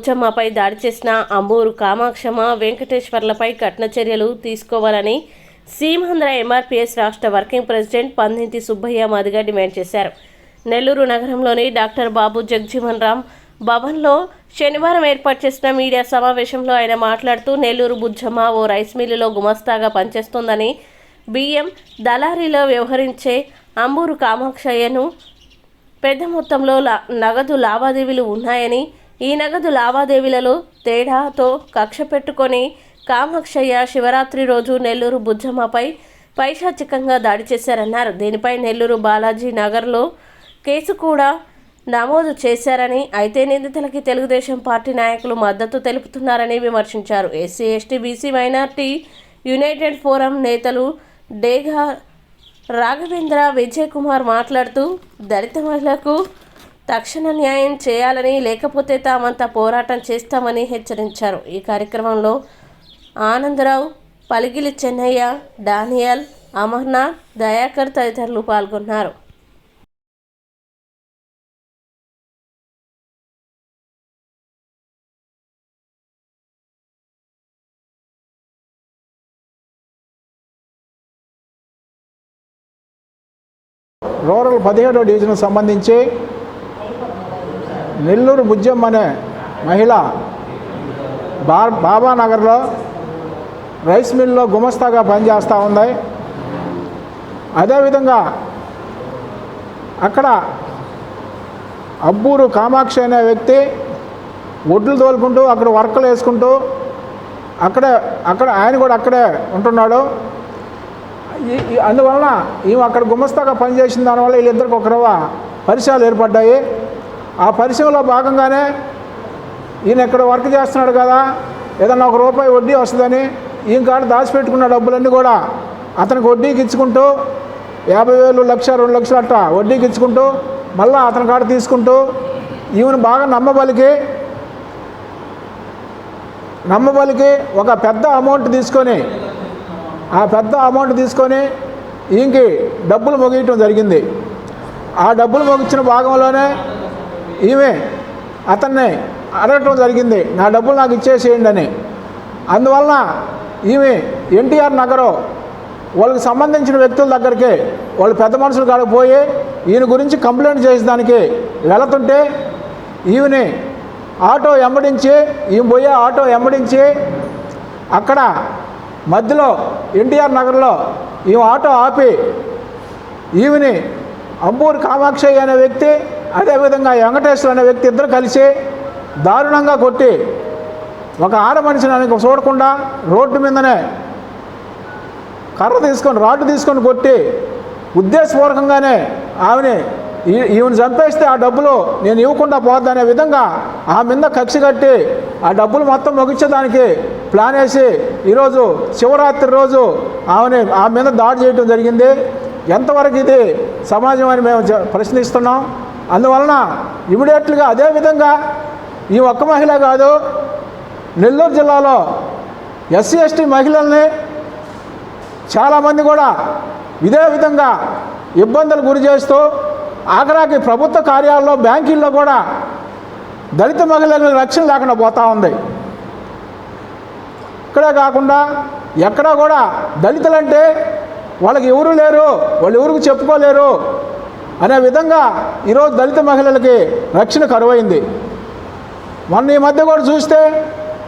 బుచ్చమ్మపై దాడి చేసిన అంబూరు కామాక్షమ వెంకటేశ్వర్లపై కఠిన చర్యలు తీసుకోవాలని సీమాంధ్ర ఎంఆర్పీఎస్ రాష్ట్ర working president Pandinti Subbaiah Madiga demand చేశారు. నెల్లూరు నగరంలోని డాక్టర్ బాబు జగ్జీవన్ రామ్ భవన్లో శనివారం ఏర్పాటు చేసిన మీడియా సమావేశంలో ఆయన మాట్లాడుతూ నెల్లూరు బుజ్జమ్మ ఓ రైస్ మిల్లులో గుమస్తాగా పనిచేస్తోందని బియ్యం దళారీలో వ్యవహరించే అంబూరు కామాక్షయ్యను పెద్ద మొత్తంలో లా- నగదు లావాదేవీలు ఉన్నాయని ఈ నగదు లావాదేవీలలో తేడాతో కక్ష పెట్టుకొని కామాక్షయ్య శివరాత్రి రోజు నెల్లూరు బుజ్జమ్మపై పైశాచికంగా దాడి చేశారన్నారు. దీనిపై నెల్లూరు బాలాజీ నగర్లో కేసు కూడా నమోదు చేశారని అయితే నిందితులకి తెలుగుదేశం పార్టీ నాయకులు మద్దతు తెలుపుతున్నారని విమర్శించారు. SC ST BC minority united forum నేతలు డేగా రాఘవేంద్ర విజయ్ కుమార్ మాట్లాడుతూ దళిత మహిళలకు తక్షణ న్యాయం చేయాలని లేకపోతే తామంతా పోరాటం చేస్తామని హెచ్చరించారు. ఈ కార్యక్రమంలో ఆనందరావు పలిగిలి చెన్నయ్య డానియల్ అమర్నాథ్ దయాకర్ తదితరులు పాల్గొన్నారు. రూరల్ పదిహేడో డివిజన్ సంబంధించి నెల్లూరు బుజ్జమ్మ అనే మహిళ బా బాబానగర్లో రైస్ మిల్లో గుమస్తాగా పనిచేస్తూ ఉంది. అదేవిధంగా అక్కడ అబ్బూరు కామాక్షి అనే వ్యక్తి ఒడ్లు తోలుకుంటూ అక్కడ వర్కలు వేసుకుంటూ అక్కడే అక్కడ ఆయన కూడా అక్కడే ఉంటున్నాడు. ఈ- అందువలన ఈమె అక్కడ గుమస్తాగా పనిచేసిన దానివల్ల వీళ్ళిద్దరికి ఒక పరిచయాలు ఏర్పడ్డాయి. ఆ పరిశ్రమలో భాగంగానే ఈయన ఇక్కడ వర్క్ చేస్తున్నాడు కదా ఏదన్నా ఒక రూపాయి వడ్డీ వస్తుందని ఈయన కాడ దాచిపెట్టుకున్న డబ్బులన్నీ కూడా అతనికి వడ్డీకి ఇచ్చుకుంటూ యాభై వేలు లక్ష రెండు లక్షలు అట్టా వడ్డీకి ఇచ్చుకుంటూ మళ్ళీ అతని కాడ తీసుకుంటూ ఈమెను బాగా నమ్మబలికి నమ్మబలికి ఒక పెద్ద అమౌంట్ తీసుకొని ఆ పెద్ద అమౌంట్ తీసుకొని ఈయనకి డబ్బులు మొగియటం జరిగింది. ఆ డబ్బులు మొగిచ్చిన భాగంలోనే ఈమె అతన్ని అడగటం జరిగింది. నా డబ్బులు నాకు ఇచ్చేసేయండి అని. అందువలన ఈమె ఎన్టీఆర్ నగరం వాళ్ళకి సంబంధించిన వ్యక్తుల దగ్గరికి వాళ్ళు పెద్ద మనుషులు కాడకు పోయి ఈయన గురించి కంప్లైంట్ చేసేదానికి వెళుతుంటే ఈమెని ఆటో ఎంబడించి ఈమె పోయే ఆటో ఎంబడించి అక్కడ మధ్యలో ఎన్టీఆర్ నగర్లో ఈమె ఆటో ఆపి ఈవిని అంబూరు కామాక్షయ్య అనే వ్యక్తి అదేవిధంగా వెంకటేశ్వర అనే వ్యక్తి ఇద్దరు కలిసి దారుణంగా కొట్టి ఒక ఆడ మనిషిని ఆయనకు చూడకుండా రోడ్డు మీదనే కర్ర తీసుకొని రాడ్డు తీసుకొని కొట్టి ఉద్దేశపూర్వకంగానే ఆమెని ఈ- ఈమెను చంపేస్తే ఆ డబ్బులు నేను ఇవ్వకుండా పోద్దనే విధంగా ఆ మీద కక్ష కట్టి ఆ డబ్బులు మొత్తం ముగించేదానికి ప్లాన్ వేసి ఈరోజు శివరాత్రి రోజు ఆమెని ఆ మీద దాడి చేయడం జరిగింది. ఎంతవరకు ఇది సమాజం అని మేము ప్రశ్నిస్తున్నాం. అందువలన ఇమీడియట్లుగా అదేవిధంగా ఈ ఒక్క మహిళ కాదు నెల్లూరు జిల్లాలో ఎస్సీ ఎస్టీ మహిళల్ని చాలామంది కూడా ఇదే విధంగా ఇబ్బందులు గురి చేస్తూ ఆఖరాకి ప్రభుత్వ కార్యాల్లో బ్యాంకుల్లో కూడా దళిత మహిళలకు రక్షణ లేకుండా పోతూ ఉంది. ఇక్కడే కాకుండా ఎక్కడా కూడా దళితులంటే వాళ్ళకి ఎవరు లేరు వాళ్ళు ఎవరికి చెప్పుకోలేరు. అనే విధంగా ఈరోజు దళిత మహిళలకి రక్షణ కరువైంది. మొన్న ఈ మధ్య కూడా చూస్తే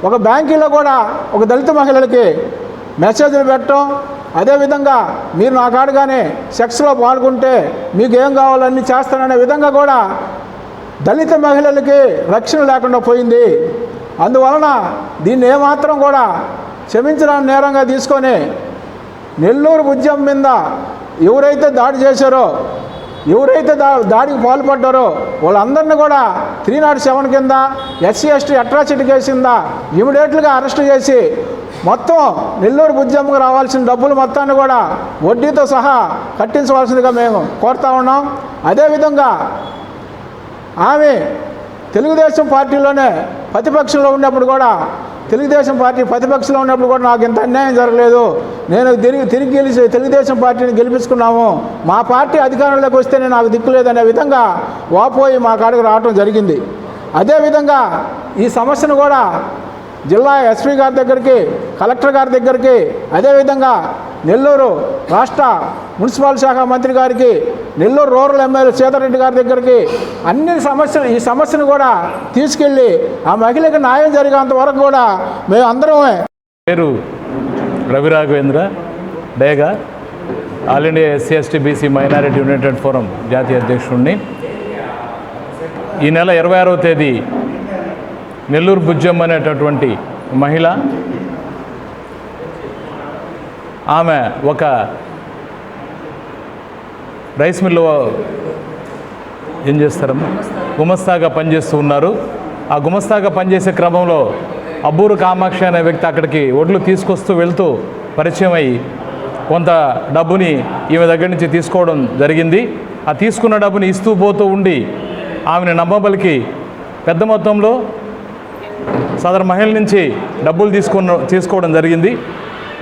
ఒక బ్యాంకీలో కూడా ఒక దళిత మహిళలకి మెసేజ్లు పెట్టడం అదేవిధంగా మీరు నా కాడగానే సెక్స్లో పాల్గొంటే మీకు ఏం కావాలన్నీ చేస్తాననే విధంగా కూడా దళిత మహిళలకి రక్షణ లేకుండా పోయింది. అందువలన దీన్ని ఏమాత్రం కూడా క్షమించడానికి నేరంగా తీసుకొని నెల్లూరు ఉద్యమం మీద ఎవరైతే దాడి చేశారో ఎవరైతే దా దాడికి పాల్పడ్డారో వాళ్ళందరినీ కూడా త్రీ నాట్ సెవెన్ కింద ఎస్సీ ఎస్టీ అట్రాసిటీ కేసు కింద ఇమీడియట్గా అరెస్ట్ చేసి మొత్తం నెల్లూరు ఉద్యమంకి రావాల్సిన డబ్బులు మొత్తాన్ని కూడా వడ్డీతో సహా కట్టించవలసిందిగా మేము కోరుతా ఉన్నాం. అదేవిధంగా ఆమె తెలుగుదేశం పార్టీలోనే ప్రతిపక్షంలో ఉన్నప్పుడు కూడా తెలుగుదేశం పార్టీ ప్రతిపక్షంలో ఉన్నప్పుడు కూడా నాకు ఇంత అన్యాయం జరగలేదు. నేను తిరిగి తిరిగి గెలిచి తెలుగుదేశం పార్టీని గెలిపించుకున్నాము. మా పార్టీ అధికారంలోకి వస్తేనే నాకు దిక్కు లేదనే విధంగా వాపోయి మా కాడికి రావటం జరిగింది. అదేవిధంగా ఈ సమస్యను కూడా జిల్లా ఎస్పీ గారి దగ్గరికి కలెక్టర్ గారి దగ్గరికి అదేవిధంగా నెల్లూరు రాష్ట్ర మున్సిపల్ శాఖ మంత్రి గారికి నెల్లూరు రూరల్ ఎమ్మెల్యే సీతారెడ్డి గారి దగ్గరికి అన్ని సమస్యలు ఈ సమస్యను కూడా తీసుకెళ్ళి ఆ మహిళకి న్యాయం జరిగేంత వరకు కూడా మేము అందరమే. పేరు Ravi Raghavendra Dega. All India SC ST BC minority united forum జాతీయ అధ్యక్షుడిని ఈ నెల ఇరవై ఆరవ తేదీ నెల్లూరు బుజ్జమ్మ అనేటటువంటి మహిళ ఆమె ఒక రైస్ మిల్లు ఏం చేస్తారమ్మా? గుమస్తాగా పనిచేస్తూ ఉన్నారు. ఆ గుమస్తాగా పనిచేసే క్రమంలో అబ్బూరు కామాక్షి అనే వ్యక్తి అక్కడికి ఒడ్లు తీసుకొస్తూ వెళ్తూ పరిచయం అయ్యి కొంత డబ్బుని ఈమె దగ్గర నుంచి తీసుకోవడం జరిగింది. ఆ తీసుకున్న డబ్బుని ఇస్తూ పోతూ ఉండి ఆమెను నమ్మబలికి పెద్ద మొత్తంలో సదరు మహిళ నుంచి డబ్బులు తీసుకున్న తీసుకోవడం జరిగింది.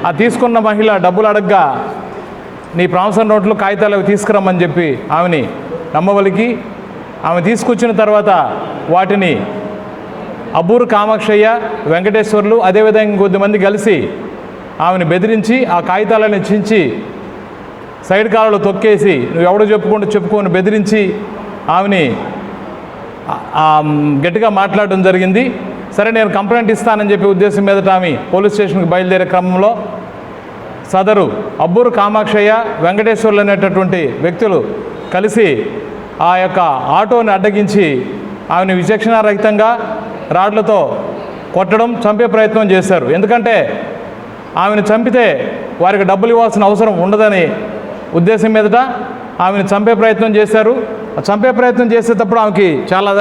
ఆ తీసుకున్న మహిళ డబ్బులు అడగ్గా నీ ప్రాంసం నోట్లు కాగితాలు అవి తీసుకురమ్మని చెప్పి ఆమెని నమ్మవలికి. ఆమె తీసుకొచ్చిన తర్వాత వాటిని అబ్బూరు కామాక్షయ్య వెంకటేశ్వర్లు అదేవిధంగా కొద్దిమంది కలిసి ఆమెను బెదిరించి ఆ కాగితాలను చించి సైడ్ కాలలో తొక్కేసి నువ్వు ఎవడో చెప్పుకుంటూ చెప్పుకొని బెదిరించి ఆమెని గట్టిగా మాట్లాడడం జరిగింది. సరే నేను కంప్లైంట్ ఇస్తానని చెప్పి ఉద్దేశం మీద ఆమె పోలీస్ స్టేషన్కి బయలుదేరే క్రమంలో సదరు అబ్బూరు కామాక్షయ్య వెంకటేశ్వర్లు అనేటటువంటి వ్యక్తులు కలిసి ఆ యొక్క ఆటోని అడ్డగించి ఆమెను విచక్షణారహితంగా రాడ్లతో కొట్టడం చంపే ప్రయత్నం చేశారు. ఎందుకంటే ఆమెను చంపితే వారికి డబ్బులు ఇవ్వాల్సిన అవసరం ఉండదని ఉద్దేశం మీదట ఆమెను చంపే ప్రయత్నం చేశారు. చంపే ప్రయత్నం చేసేటప్పుడు ఆమెకి చాలా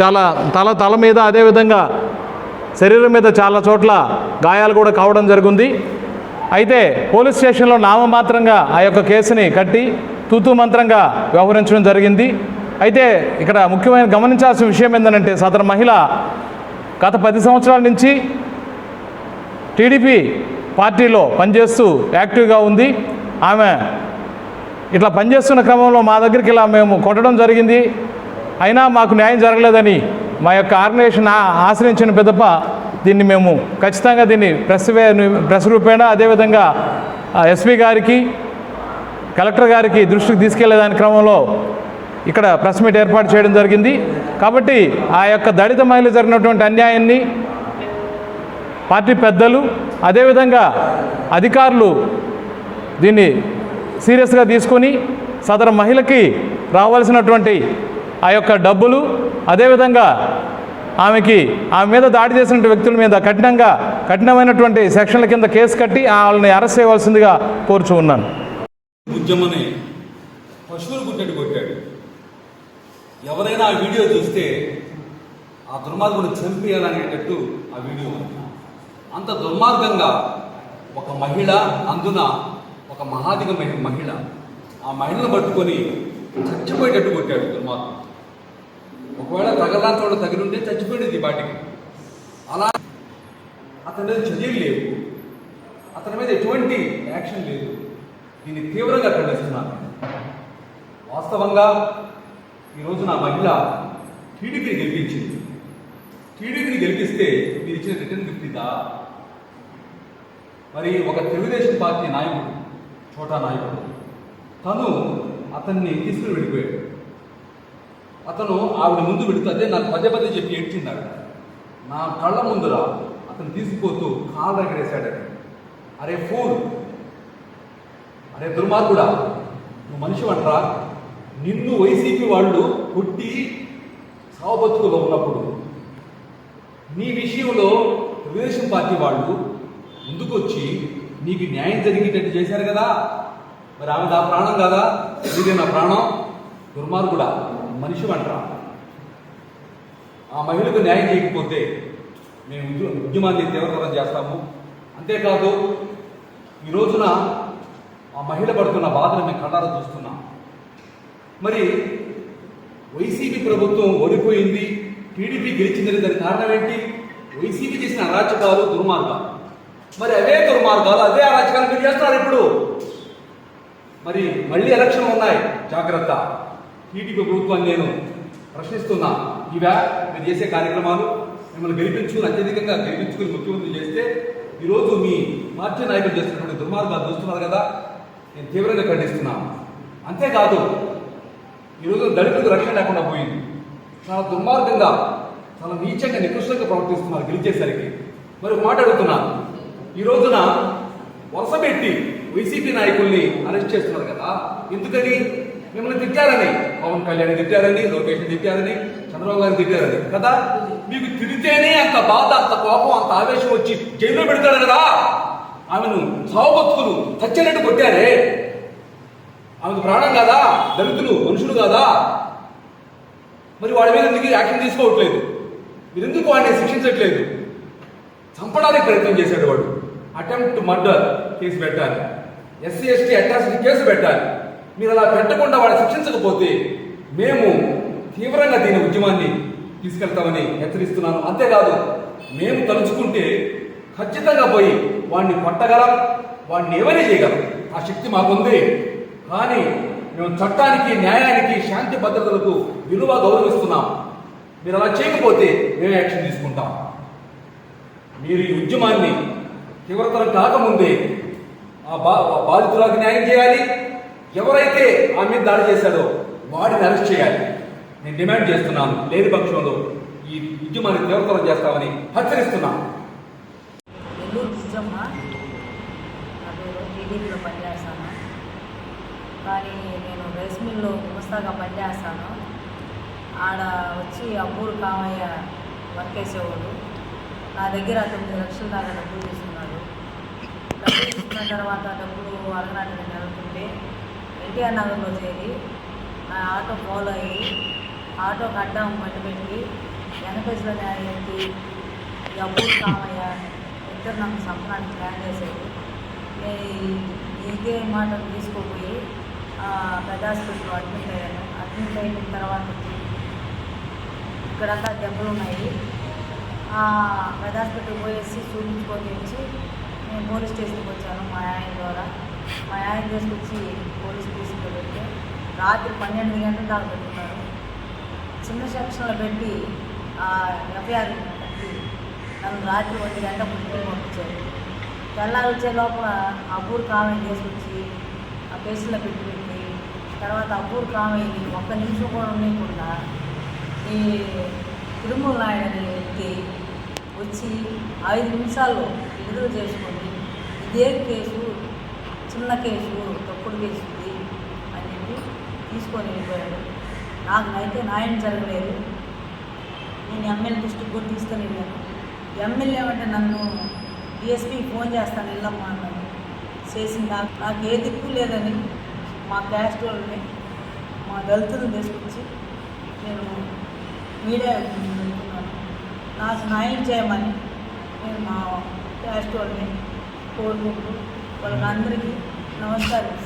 చాలా తల తల మీద అదేవిధంగా శరీరం మీద చాలా చోట్ల గాయాలు కూడా కావడం జరిగింది. అయితే పోలీస్ స్టేషన్లో నామమాత్రంగా ఆ యొక్క కేసుని కట్టి తూతు మంత్రంగా వ్యవహరించడం జరిగింది. అయితే ఇక్కడ ముఖ్యమైన గమనించాల్సిన విషయం ఏంటంటే సదరు మహిళ గత పది సంవత్సరాల నుంచి టీడీపీ పార్టీలో పనిచేస్తూ యాక్టివ్గా ఉంది. ఆమె ఇట్లా పనిచేస్తున్న క్రమంలో మా దగ్గరికి ఇలా మేము కొట్టడం జరిగింది. అయినా మాకు న్యాయం జరగలేదని మా యొక్క ఆర్గనైజేషన్ ఆశ్రయించిన పెద్దప్ప దీన్ని మేము ఖచ్చితంగా దీన్ని ప్రెస్ వే ప్రెస్ రూపేణ అదేవిధంగా ఎస్పీ గారికి కలెక్టర్ గారికి దృష్టికి తీసుకెళ్ళే దాని క్రమంలో ఇక్కడ ప్రెస్ మీట్ ఏర్పాటు చేయడం జరిగింది. కాబట్టి ఆ యొక్క దళిత మహిళ జరిగినటువంటి అన్యాయాన్ని పార్టీ పెద్దలు అదేవిధంగా అధికారులు దీన్ని సీరియస్గా తీసుకొని సదరు మహిళకి రావాల్సినటువంటి ఆ యొక్క డబ్బులు అదేవిధంగా ఆమెకి ఆమె మీద దాడి చేసిన వ్యక్తుల మీద కఠినంగా కఠినమైనటువంటి సెక్షన్ల కింద కేసు కట్టి వాళ్ళని అరెస్ట్ చేయవలసిందిగా కోరుచు ఉన్నాను. ఉద్యమని పశువులు గుడ్డట్టు కొట్టాడు. ఎవరైనా ఆ వీడియో చూస్తే ఆ దుర్మార్గుడు చంపేయాలనేటట్టు ఆ వీడియో ఉంది. అంత దుర్మార్గంగా ఒక మహిళ అందున ఒక మహాదిగ మహిళ. ఆ మహిళను పట్టుకొని చచ్చిపోయేటట్టు కొట్టాడు దుర్మార్గం ఒకవేళ తగలాంతోడు తగిలింటే చచ్చిపోయేది బాటికి అలా అతని మీద చర్యలు లేవు. అతని మీద ఎటువంటి యాక్షన్ లేదు. దీన్ని తీవ్రంగా ఖండిస్తున్నాను. వాస్తవంగా ఈరోజు నా మహిళ టీడీపీని గెలిపించింది. టీడీపీని గెలిపిస్తే మీరు ఇచ్చిన రిటర్న్ గిఫ్ట్ ఇదా మరి ఒక తెలుగుదేశం పార్టీ నాయకుడు చోటా నాయకుడు. తను అతన్ని తీసుకుని వెళ్ళిపోయాడు. అతను ఆవిడ ముందు పెడితే అదే నాకు పదే పదే చెప్పి ఏడ్చిందాడు నా కళ్ళ ముందురా అతను తీసుకుపోతూ కాళ్ళ ఎగరేశాడు అరే ఫూల్! అరే దుర్మార్గుడా! నువ్వు మనిషి అంటరా నిన్ను వైసీపీ వాళ్ళు కొట్టి సావబతుకులో ఉన్నప్పుడు నీ విషయంలో తెలుగుదేశం పార్టీ వాళ్ళు ముందుకొచ్చి నీకు న్యాయం జరిగేటట్టు చేశారు కదా? మరి ఆమె నా ప్రాణం కదా? ఇదే నా ప్రాణం? దుర్మార్గుడా మనిషి అంటరా ఆ మహిళకు న్యాయం చేయకపోతే మేము ఉద్యమాన్ని తీవ్రతరం చేస్తాము. అంతేకాదు ఈ రోజున ఆ మహిళ పడుతున్న బాధను మేము కళ్ళారా చూస్తున్నాం. మరి వైసీపీ ప్రభుత్వం ఓడిపోయింది టీడీపీ గెలిచిందని దానికి కారణం ఏంటి? వైసీపీ చేసిన అరాచకాలు దుర్మార్గాలు. మరి అవే దుర్మార్గాలు అదే అరాచకాలు మీరు చేస్తున్నారు ఇప్పుడు. మరి మళ్ళీ ఎలక్షన్లు ఉన్నాయి. జాగ్రత్త. టీడీపీ ప్రభుత్వాన్ని నేను ప్రశ్నిస్తున్నా. ఇవా మీరు చేసే కార్యక్రమాలు మిమ్మల్ని గెలిపించుకుని అత్యధికంగా గెలిపించుకుని ముఖ్యమంత్రి చేస్తే ఈరోజు మీ పార్టీ నాయకులు చేస్తున్నటువంటి దుర్మార్గాలు చూస్తున్నారు కదా నేను తీవ్రంగా ఖండిస్తున్నాను అంతేకాదు ఈరోజు దళితులకు రక్షణ లేకుండా పోయింది. చాలా దుర్మార్గంగా చాలా నీచంగా నికృష్టంగా ప్రవర్తిస్తున్నారు గెలిచేసరికి. మరి మాట్లాడుతున్నాను ఈ రోజున వరుస పెట్టి వైసీపీ నాయకుల్ని అరెస్ట్ చేస్తున్నారు కదా. ఎందుకని? మిమ్మల్ని తిట్టారని. పవన్ కళ్యాణ్ తిట్టారని లోకేష్ తిట్టారని చంద్రబాబు గారిని తిట్టారని. కదా? మీకు తిడితేనే అంత బాధ అంత కోపం అంత ఆవేశం వచ్చి జైల్లో పెడతాడు కదా. ఆమెను సావుబతుకులు చచ్చినట్టు కొట్టారే. ఆమెకు ప్రాణం కాదా? దళితులు మనుషులు కాదా? మరి వాడి మీద ఎందుకు యాక్షన్ తీసుకోవట్లేదు? మీరు ఎందుకు వాడిని శిక్షించట్లేదు? చంపడానికి ప్రయత్నం చేశాడు వాడు. అటెంప్ట్ మర్డర్ కేసు పెట్టాలి. ఎస్సీ ఎస్టీ అట్రాసిటీ కేసు పెట్టాలి. మీరు అలా పెట్టకుండా వాళ్ళు శిక్షించకపోతే మేము తీవ్రంగా దీని ఉద్యమాన్ని తీసుకెళ్తామని హెచ్చరిస్తున్నాను. అంతేకాదు మేము తలుచుకుంటే ఖచ్చితంగా పోయి వాడిని కొట్టగలం వాడిని ఏమైనా చేయగలం. ఆ శక్తి మాకుంది. కానీ మేము చట్టానికి న్యాయానికి శాంతి భద్రతలకు విలువ గౌరవిస్తున్నాం. మీరు అలా చేయకపోతే మేము యాక్షన్ తీసుకుంటాం. మీరు ఈ ఉద్యమాన్ని తీవ్రతరం కాకముందే ఆ బా బాధితులకు న్యాయం చేయాలి. ఎవరైతే ఆమె మీద దాడి చేశాడో వాడిని అరెస్ట్ చేయాలి. నేను డిమాండ్ చేస్తున్నాను లేని పక్షంలో ఈ ఉద్యమాన్ని తీవ్రతరం చేస్తామని హెచ్చరిస్తున్నాను టీడీపీలో పనిచేస్తాను కానీ నేను రైస్ మిల్లో గుమస్తాగా పనిచేస్తాను ఆడ వచ్చి అబ్బూరు కామయ్య వర్క్ చేసేవాడు. నా దగ్గర తొమ్మిది లక్షల దాకా డబ్బులు తీసుకున్నాడు. డబ్బులు తీసుకున్న తర్వాత డబ్బులు అడగడానికి నేను అనుకుంటే ఎన్టీఆర్ నగర్లో చేరి నా ఆటో ఫాలో అయ్యి ఆటోకి అడ్డం పట్టు పెట్టి వెనకేసులో ఎత్తి ఈ అబ్బూరు కామయ్య? ఇద్దరు నాకు సంపడానికి ప్లాన్ చేశారు. ఈ- ఇదే మాట తీసుకోపోయి పెద్ద హాస్పిటల్లో అడ్మిట్ అయ్యాను. అడ్మిట్ అయిన తర్వాత ఇక్కడంతా దెబ్బలు ఉన్నాయి పెద్ద హాస్పిటల్ పోయేసి చూపించుకొని వచ్చి నేను పోలీస్ స్టేషన్కి వచ్చాను మా ఆయన ద్వారా. మా ఆయన తీసుకొచ్చి పోలీస్ స్టేషన్లో పెట్టి రాత్రి పన్నెండు గంటల దాకా పెట్టుకున్నారు. చిన్న సెక్షన్లో పెట్టి ఎఫ్ఐఆర్ కట్టి నన్ను రాత్రి ఒంటి గంట పుట్టికి పంపించారు. తెల్లారి వచ్చే లోపల అబ్బూరు కామయ్య తీసుకొచ్చి ఆ పేషెంట్లో పెట్టి పెట్టి తర్వాత అబ్బూరు కామయ్యని ఒక్క నిమిషం కూడా ఉండకుండా ఈ తిరుమల నాయుడు ఎత్తి వచ్చి ఐదు నిమిషాల్లో విడుదల చేసుకొని ఇదే కేసు చిన్న కేసు తప్పుడు కేసు ఇది అని చెప్పి తీసుకొని వెళ్ళిపోయాడు. నాకు అయితే న్యాయం జరగలేదు. నేను ఎమ్మెల్యే దృష్టికి కూడా తీసుకొని వెళ్ళాను ఎమ్మెల్యే అంటే నన్ను డిఎస్పీ ఫోన్ చేస్తాను వెళ్ళమ్మా అన్నాను చేసిన నాకు నాకు ఏ దిక్కు లేదని మా క్యాస్ట్ వాళ్ళని మా దళితులను తీసుకొచ్చి నేను మీడియా నాకు న్యాయం చేయమని నేను మా క్యాస్ట్ వాళ్ళని కోరుకుంటూ వాళ్ళకందరికీ నమస్కారం.